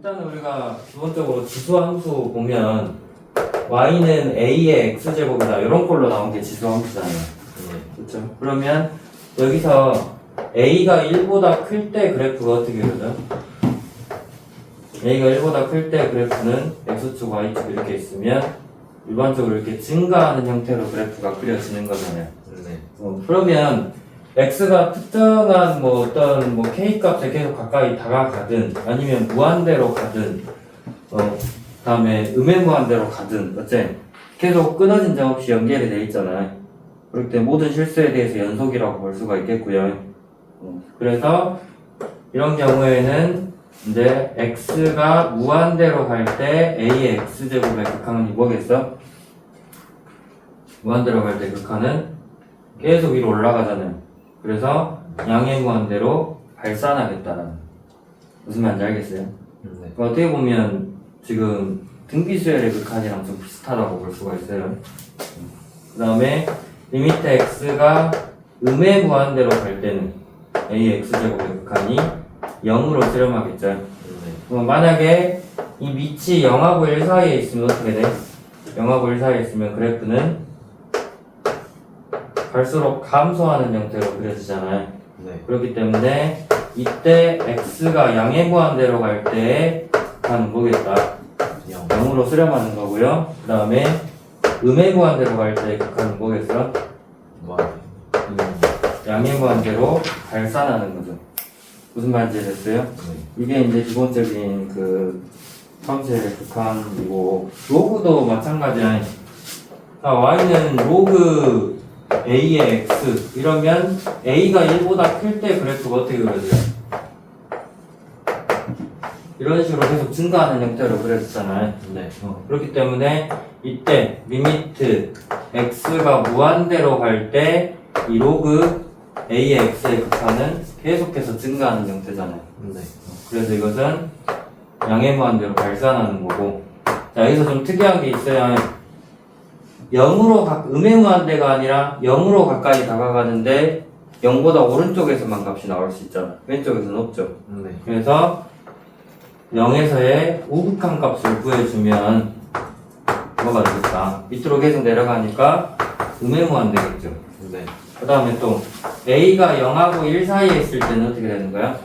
일단은 우리가 기본적으로 지수 함수 보면 y는 a의 x제곱이다 이런 꼴로 나온 게 지수 함수잖아요. 그렇죠? 그러면 여기서 a가 1보다 클 때 그래프가 어떻게 그려져? a가 1보다 클 때 그래프는 x축, y축 이렇게 있으면 일반적으로 이렇게 증가하는 형태로 그래프가 그려지는 거잖아요. 네. 어, 그러면 x가 특정한 뭐 어떤 뭐 k 값에 계속 가까이 다가가든 아니면 무한대로 가든 어 다음에 음의 무한대로 가든 어째 계속 끊어진 점 없이 연결이 돼 있잖아요. 그렇기 때문에 모든 실수에 대해서 연속이라고 볼 수가 있겠고요. 어, 그래서 이런 경우에는 이제 x가 무한대로 갈 때 a의 x제곱의 극한이 뭐겠어? 무한대로 갈 때 극한은 계속 위로 올라가잖아요. 그래서 양의 무한대로 발산하겠다라는 무슨 말인지 알겠어요? 네. 그 어떻게 보면 지금 등비수열의 극한이랑 좀 비슷하다고 볼 수가 있어요. 그 다음에 리미트 x가 음의 무한대로 갈 때는 ax제곱의 극한이 0으로 수렴하겠죠. 네. 그럼 만약에 이 밑이 0하고 1 사이에 있으면 어떻게 돼? 0하고 1 사이에 있으면 그래프는 갈수록 감소하는 형태로 그려지잖아요. 네. 그렇기 때문에 이때 x가 양의 무한대로 갈때 극한은 뭐겠다? 영. 0으로 수렴하는 거고요. 그 다음에 음의 무한대로 갈 때 극한은 뭐겠어? 뭐. 음, 양의 무한대로 발산하는 거죠. 무슨 말인지 됐어요? 네. 이게 이제 기본적인 그 함수의 극한이고 로그도 마찬가지야. 자, y는 로그 a의 x 이러면 a가 1보다 클 때 그래프가 어떻게 그려져요? 이런 식으로 계속 증가하는 형태로 그려졌잖아요. 네. 어, 그렇기 때문에 이때 리미트 x가 무한대로 갈 때 이 로그 a의 x의 극한은 계속해서 증가하는 형태잖아요. 네. 그래서 이것은 양의 무한대로 발산하는 거고 자 여기서 좀 특이한 게 있어요 0으로 가, 음의 무한대가 아니라 0으로 가까이 다가가는데 0보다 오른쪽에서만 값이 나올 수 있잖아 왼쪽에서는 없죠 네. 그래서 0에서의 우극한 값을 구해주면 뭐가 되겠다 밑으로 계속 내려가니까 음의 무한대겠죠 네. 그 다음에 또 a가 0하고 1 사이에 있을 때는 어떻게 되는 거야?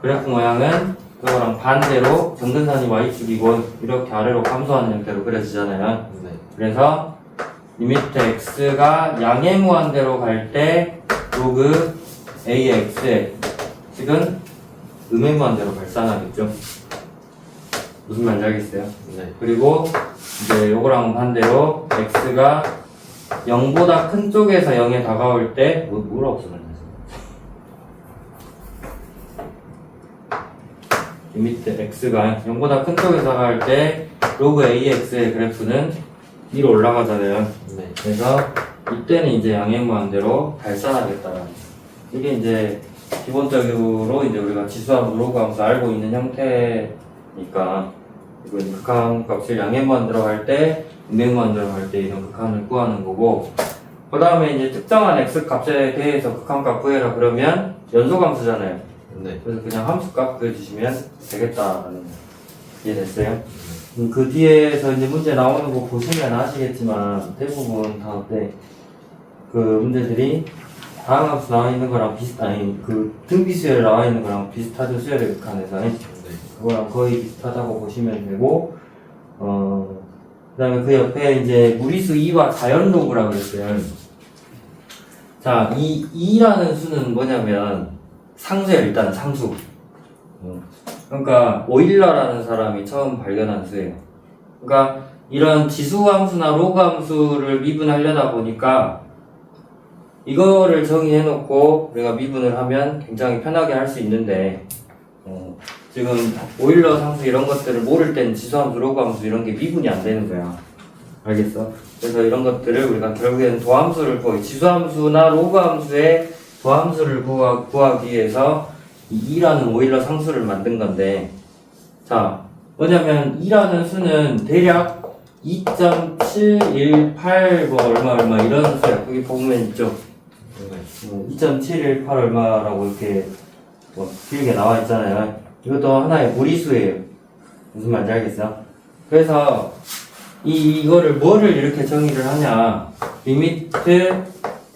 그래프 모양은 그거랑 반대로 정근선이 y축이고 이렇게 아래로 감소하는 형태로 그려지잖아요. 네. 그래서 리미트 x가 양의 무한대로 갈 때 로그 a의 x의 식은 음의 무한대로 발산하겠죠. 무슨 말인지 알겠어요? 네. 그리고 이제 요거랑 반대로 x가 0보다 큰 쪽에서 0에 다가올 때 뭐, 뭐라고 써놨냐 리미트 x가 0보다 큰 쪽에서 다가올 때 로그 ax의 그래프는 위로 올라가잖아요 네. 그래서 이때는 이제 양의 무한대로 발산하겠다라는 이게 이제 기본적으로 이제 우리가 지수함수 로그함수 알고 있는 형태니까 이거 이제 극한 값을 양의 무한대로 할 때, 음의 무한대로 할 때 이런 극한을 구하는 거고 그 다음에 이제 특정한 x 값에 대해서 극한 값 구해라 그러면 연소함수잖아요 네. 그래서 그냥 함수값 구해주시면 되겠다라는 이해됐어요? 음, 그 뒤에서 이제 문제 나오는 거 보시면 아시겠지만 대부분 다 어때? 그 문제들이 다음 함수 나와 있는 거랑 비슷 아니 그 등비 수열 나와 있는 거랑 비슷하죠 수열의 극한에서 네. 그거랑 거의 비슷하다고 보시면 되고 어 그다음에 그 옆에 이제 무리수 2와 자연로그라고 그랬어요. 자, 이 2라는 수는 뭐냐면 상수예요. 일단 상수. 어. 그러니까 오일러라는 사람이 처음 발견한 수예요. 그러니까 이런 지수 함수나 로그 함수를 미분하려다 보니까 이거를 정의해 놓고 우리가 미분을 하면 굉장히 편하게 할 수 있는데 어, 지금 오일러 상수 이런 것들을 모를 땐 지수함수, 로그함수 이런 게 미분이 안 되는 거야. 알겠어? 그래서 이런 것들을 우리가 결국에는 도함수를 구하기, 지수함수나 로그함수의 도함수를 구하, 구하기 위해서 이 2라는 오일러 상수를 만든 건데, 자, 뭐냐면 2라는 수는 대략 2.718 뭐 얼마 얼마 이런 수야. 여기 보면 있죠. 네. 2.718 얼마라고 이렇게 뭐 길게 나와 있잖아요. 이것도 하나의 무리수예요. 무슨 말인지 알겠어? 그래서 이 이거를 뭐를 이렇게 정의를 하냐? 리미트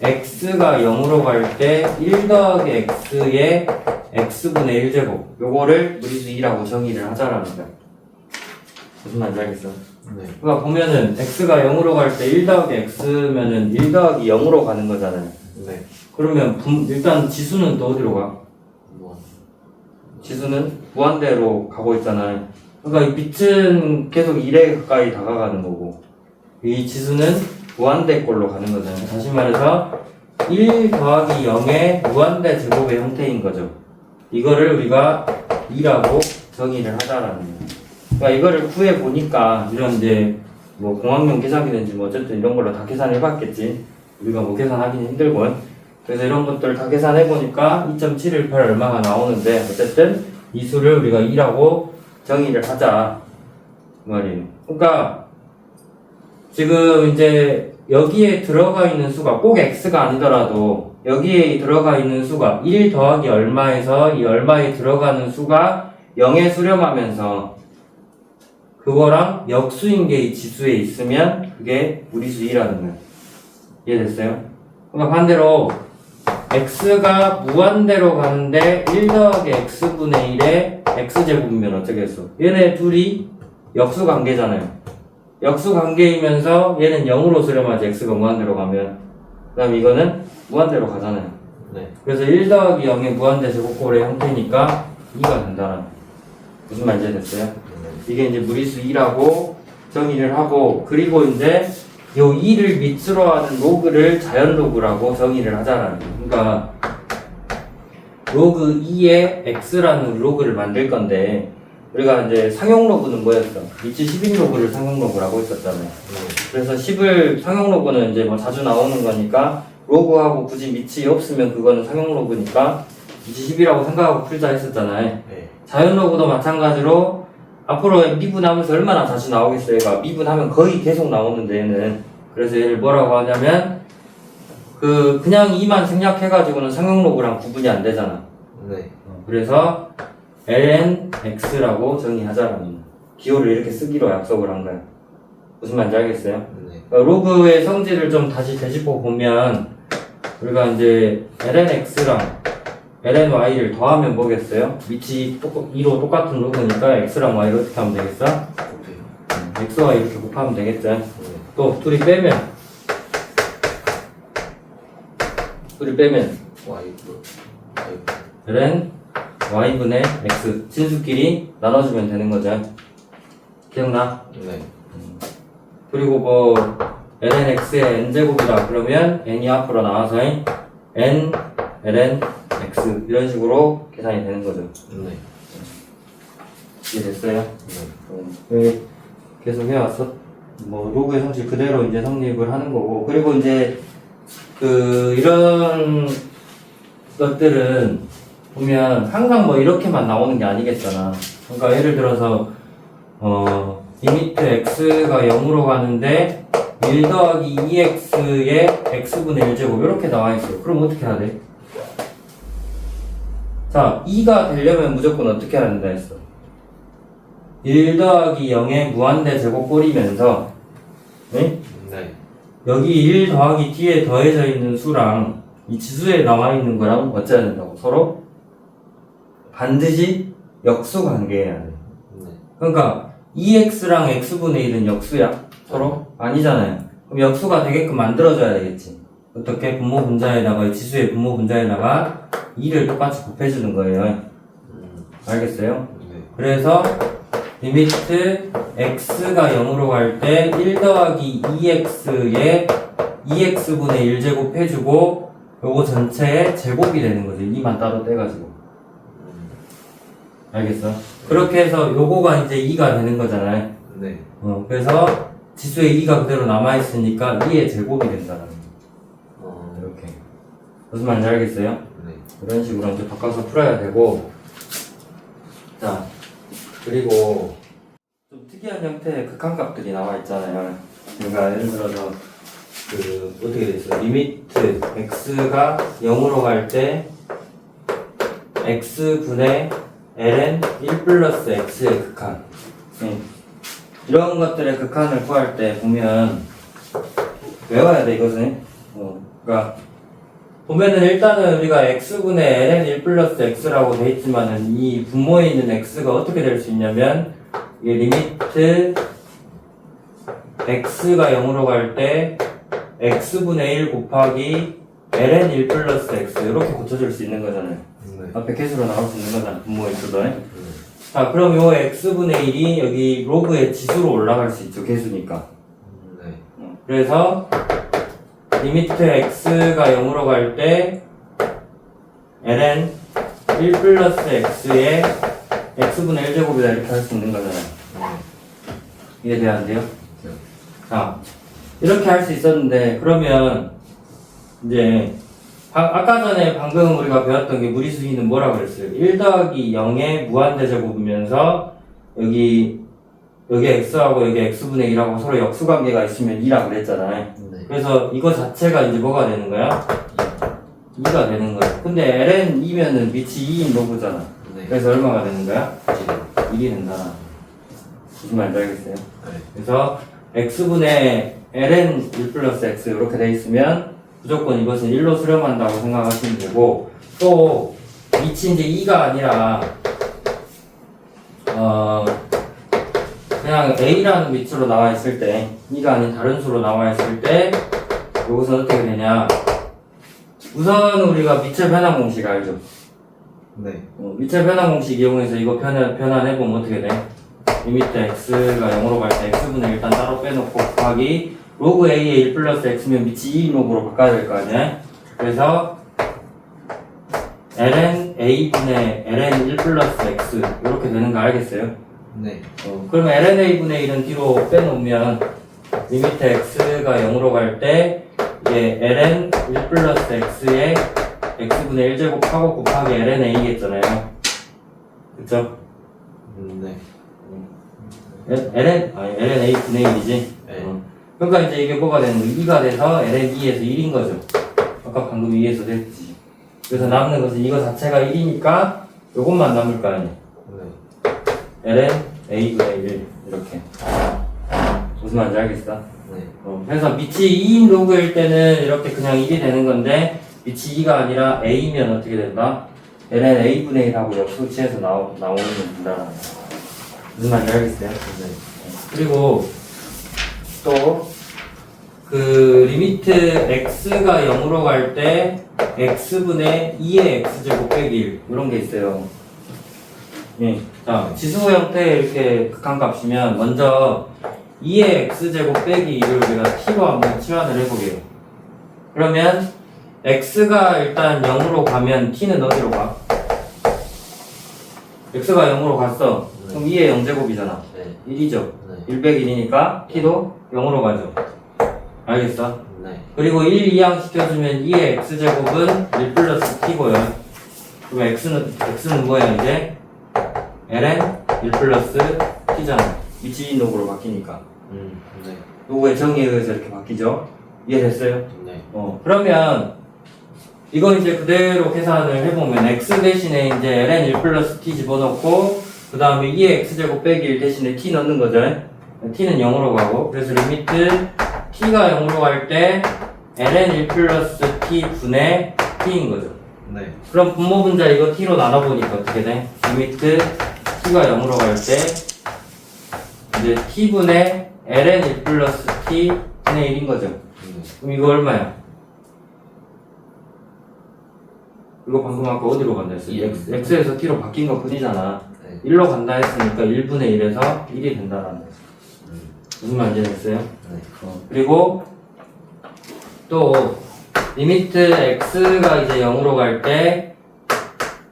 x가 0으로 갈 때 1 더하기 x의 x분의 1제곱 요거를 무리수 2라고 정의를 하자라는 거야. 무슨 말인지 알겠어? 네. 그러니까 보면은 x가 0으로 갈 때 1 더하기 x면은 1 더하기 0으로 가는 거잖아요. 네. 그러면 분- 일단 지수는 또 어디로 가? 뭐. 지수는 무한대로 가고 있잖아요. 그러니까 이 빛은 계속 1에 가까이 다가가는 거고 이 지수는 무한대 꼴로 가는 거잖아요. 다시 말해서 1 더하기 0의 무한대 제곱의 형태인 거죠. 이거를 우리가 2라고 정의를 하자라는 거예요. 그러니까 이거를 구해 보니까 이런 이제 뭐 공학용 계산기든지 뭐 어쨌든 이런 걸로 다 계산해 봤겠지. 우리가 뭐 계산하기는 힘들건. 그래서 이런 것들 다 계산해 보니까 2.718 얼마가 나오는데 어쨌든 이 수를 우리가 2라고 정의를 하자 그 말이에요. 그러니까 지금 이제 여기에 들어가 있는 수가 꼭 x가 아니더라도 여기에 들어가 있는 수가 1 더하기 얼마에서 이 얼마에 들어가는 수가 0에 수렴하면서 그거랑 역수인 게 이 지수에 있으면 그게 무리수 2라는 거예요. 이해됐어요? 그러니까 반대로 x가 무한대로 가는데 1 더하기 x분의 1의 x제곱이면 어떻게 했어? 얘네 둘이 역수 관계잖아요. 역수 관계이면서 얘는 0으로 수렴하지 x가 무한대로 가면 그 다음 이거는 무한대로 가잖아요. 네. 그래서 1 더하기 0의 무한대 제곱꼴의 형태니까 2가 된다는 무슨 말인지 됐어요? 네. 이게 이제 무리수 2라고 정의를 하고 그리고 이제 요 2를 밑으로 하는 로그를 자연 로그라고 정의를 하자라는 거예요. 그러니까 로그 2에 x라는 로그를 만들 건데 우리가 이제 상용 로그는 뭐였어? 위치 10인 로그를 상용 로그라고 했었잖아요. 네. 그래서 10을 상용 로그는 이제 뭐 자주 나오는 거니까 로그하고 굳이 밑이 없으면 그거는 상용 로그니까 위치 10이라고 생각하고 풀자 했었잖아요. 네. 자연 로그도 마찬가지로 앞으로 미분하면서 얼마나 자주 나오겠어요? 얘가 미분하면 거의 계속 나오는데 얘는 그래서 얘를 뭐라고 하냐면 그 그냥 2만 생략해가지고는 상용 로그랑 구분이 안 되잖아. 네. 그래서 lnx라고 정의하자라는 기호를 이렇게 쓰기로 약속을 한 거야. 무슨 말인지 알겠어요? 네. 그러니까 로그의 성질을 좀 다시 되짚어 보면 우리가 이제 lnx랑 lny를 더하면 뭐겠어요? 위치 똑 2로 똑같은 로그니까 x랑 y를 어떻게 하면 되겠어? 오케이. x와 이렇게 곱하면 되겠죠? 네. 또 둘이 빼면 둘이 빼면. 와이프. ln y분의 x 진수끼리 나눠주면 되는 거죠. 기억나? 네. 그리고 뭐 ln x의 n제곱이다 그러면 n이 앞으로 나와서 n ln x 이런 식으로 계산이 되는 거죠. 네. 이해됐어요? 네. 네, 계속 해왔어. 뭐 로그의 성질 그대로 이제 성립을 하는 거고 그리고 이제 그 이런 것들은 보면 항상 뭐 이렇게만 나오는 게 아니겠잖아. 그러니까 예를 들어서 어 리미트 x가 0으로 가는데 1 더하기 2x의 x분의 1제곱 이렇게 나와 있어. 그럼 어떻게 해야 돼? 자, 2가 되려면 무조건 어떻게 해야 된다 했어? 1 더하기 0의 무한대 제곱꼴이면서 네? 네. 여기 1 더하기 뒤에 더해져 있는 수랑 이 지수에 나와 있는 거랑 어째야 된다고? 서로 반드시 역수 관계해야 돼. 네. 그러니까 2x랑 x분의 1은 역수야? 서로? 아니잖아요. 그럼 역수가 되게끔 만들어줘야 되겠지. 어떻게? 분모 분자에다가 이 지수의 분모 분자에다가 2를 똑같이 곱해주는 거예요. 음. 알겠어요? 네. 그래서 리미트 x가 0으로 갈 때 1 더하기 2x에 2x분의 1 제곱 해주고 요거 전체의 제곱이 되는 거죠. 2만 따로 떼가지고. 음. 알겠어? 그렇게 해서 요거가 이제 2가 되는 거잖아요. 네. 어, 그래서 지수에 2가 그대로 남아있으니까 2의 제곱이 된다는 거. 어. 이렇게. 무슨 말인지 알겠어요? 네. 이런 식으로 이제 바꿔서 풀어야 되고 자 그리고 좀 특이한 형태의 극한값들이 나와 있잖아요 그러니까 예를 들어서 그 어떻게 돼 있어 리미트 x가 0으로 갈 때 x분의 ln 1 플러스 x의 극한 예. 이런 것들의 극한을 구할 때 보면 외워야 돼 이것은 어, 그러니까 보면은 일단은 우리가 x분의 ln 1 플러스 x라고 돼 있지만은 이 분모에 있는 x가 어떻게 될 수 있냐면 이게 리미트 x가 0으로 갈 때 x분의 1 곱하기 ln 1 플러스 x 이렇게 고쳐줄 수 있는 거잖아요 네. 앞에 개수로 나올 수 있는 거잖아 분모에 있거든 자 그럼 요 x분의 1이 여기 로그의 지수로 올라갈 수 있죠 개수니까 네. 어, 그래서 리미트 x가 0으로 갈 때 ln 1 플러스 x의 x분의 1제곱이다 이렇게 할 수 있는 거잖아요 네. 이해돼야 안 돼요? 자 이렇게 할 수 있었는데 그러면 이제 방- 아까 전에 방금 우리가 배웠던 게 무리수기는 뭐라 그랬어요? 1 더하기 0의 무한대제곱이면서 여기 여기 x하고 여기 x분의 1하고 서로 역수관계가 있으면 2라고 그랬잖아요 네. 그래서 이거 자체가 이제 뭐가 되는 거야? 2가 되는 거야. 근데 ln 2면은 밑이 2인 로그잖아. 네. 그래서 얼마가 되는 거야? 네. 1이 된다. 무슨 말인지 알겠어요? 네. 그래서 x분의 ln 1 플러스 x 이렇게 돼 있으면 무조건 이것은 1로 수렴한다고 생각하시면 되고 또 밑이 이제 2가 아니라 어 그냥 a라는 밑으로 나와 있을 때 2가 아닌 다른 수로 나와 있을 때 이것은 어떻게 되냐 우선 우리가 미철 변환 공식 알죠? 네. 어, 미철 변환 공식 이용해서 이거 변환, 변환해보면 어떻게 돼? 리미트 x가 0으로 갈 때 x분의 일단 따로 빼놓고 곱하기 로그 a의 1 플러스 x면 밑이 2인 로그로 바꿔야 될 거 아니야? 그래서 ln a분의 ln 1 플러스 x 이렇게 되는 거 알겠어요? 네. 어, 그러면 ln a분의 1은 뒤로 빼놓으면 리미트 x가 0으로 갈 때 이게 ln 1 플러스 x의 x분의 1제곱하고 곱하기 ln a겠잖아요. 그쵸? 네. ln, 아니 ln a 분의 1이지? 그러니까 이제 이게 뭐가 되는 거 2가 돼서 ln 2에서 1인 거죠. 아까 방금 2에서 됐지. 그래서 남는 것은 이거 자체가 1이니까 요것만 남을 거 아니야. 네. ln a분의 1 이렇게. 무슨 말인지 알겠어? 네. 어, 그래서 밑이 2인 로그일 때는 이렇게 그냥 1이 되는 건데 밑이 2가 아니라 a면 어떻게 된다? ln a분의 1하고 역수치해서 나오, 나오는 거. 무슨 말인지 알겠어요? 네. 그리고 또그 리미트 x가 0으로 갈 때 x분의 2의 x제곱 빼기 1 이런 게 있어요. 예. 자, 지수 형태의 이렇게 극한값이면 먼저 2의 x제곱 빼기 1을 우리가 t로 한번 치환을 해보게요. 그러면 x가 일단 0으로 가면 t는 어디로 가? x가 0으로 갔어. 그럼 2의 0제곱이잖아. 네. 1이죠. 네. 1 빼기 1이니까 t도 0으로 가죠. 알겠어? 네. 그리고 1 이항 시켜주면 2의 x제곱은 1 플러스 t고요. 그럼 x는, x는 뭐야, 이제? ln 1 플러스 t잖아. 위치인 녹으로 바뀌니까. 음. 네. 요거의 정의에 의해서 이렇게 바뀌죠? 이해됐어요? 네. 어, 그러면 이거 이제 그대로 계산을 해보면 x 대신에 이제 ln 1 플러스 t 집어넣고 그 다음에 2의 x제곱 빼기 1 대신에 t 넣는 거죠. T는 0으로 가고 그래서 리미트 t가 0으로 갈 때 ln 1 플러스 t 분의 t인 거죠. 네. 그럼 분모 분자 이거 t로 나눠보니까 어떻게 돼? 리미트 t가 0으로 갈 때 이제 t분의 ln 1 플러스 t 분의 1인 거죠. 네. 그럼 이거 얼마야? 이거 방금 아까 어디로 간다 했어? 일. X, X에서 T로 바뀐 것 뿐이잖아. 네. 1로 간다 했으니까 1분의 1에서 1이 된다라는 거. 음. 무슨 말인지 됐어요? 네. 그리고 또 리미트 X가 이제 0으로 갈 때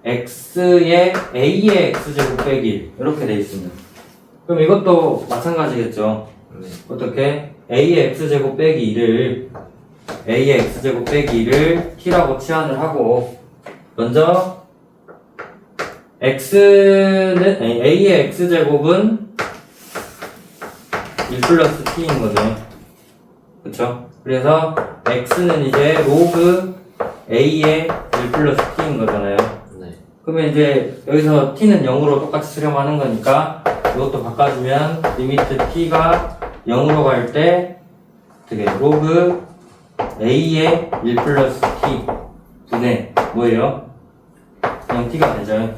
X의 A의 X제곱 빼기 1 이렇게 돼 있습니다. 그럼 이것도 마찬가지겠죠. 네. 어떻게? a의 x제곱 빼기 2를 a의 x제곱 빼기 2를 t라고 치환을 하고 먼저 x는 아니, a의 x제곱은 1 플러스 t인 거죠. 그쵸? 그래서 x는 이제 로그 a의 1 플러스 t인 거잖아요. 네. 그러면 이제 여기서 t는 0으로 똑같이 수렴하는 거니까 이것도 바꿔주면 리미트 t가 0으로 갈 때 어떻게 로그 a의 1 플러스 t 분의 뭐예요? 그냥 t가 되죠.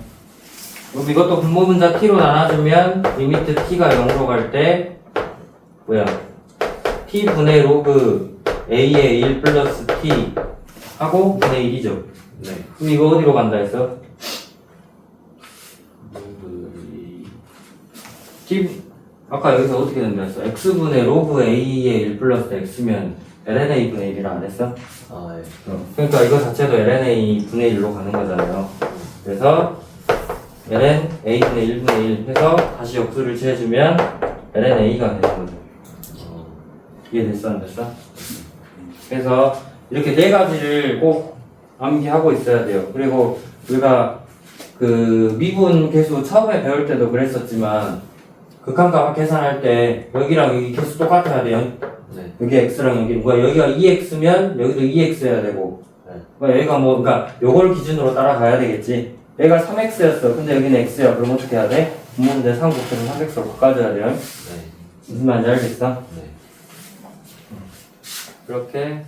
그럼 이것도 분모분자 t로 나눠주면 리미트 t가 0으로 갈 때 뭐야? t 분의 로그 a의 1 플러스 t 하고 분의 1이죠. 네. 그럼 이거 어디로 간다 했어? t 아까 여기서 어떻게 된다 했어? x분의 로그 a의 1 플러스 x면 lna 분의 1이라 안 했어? 아, 예. 그러니까 이거 자체도 lna 분의 1로 가는 거잖아요. 그래서 ln a분의 1분의 1 해서 다시 역수를 취해주면 lna가 되는 거죠. 어, 이해됐어 안 됐어? 그래서 이렇게 네 가지를 꼭 암기하고 있어야 돼요. 그리고 우리가 그 미분 계수 처음에 배울 때도 그랬었지만 극한값 계산할 때 여기랑 여기 계수 똑같아야 돼요. 네. 여기 x랑 여기 뭐야 여기가 2x면 여기도 2x여야 되고 네. 그러니까 여기가 뭐 그러니까 요걸 기준으로 따라가야 되겠지. 얘가 3x였어. 근데 여기는 x야. 그럼 어떻게 해야 돼? 분모인데 3 곱해서 3x로 바꿔줘야 돼요. 네. 무슨 말인지 알겠어? 네. 그렇게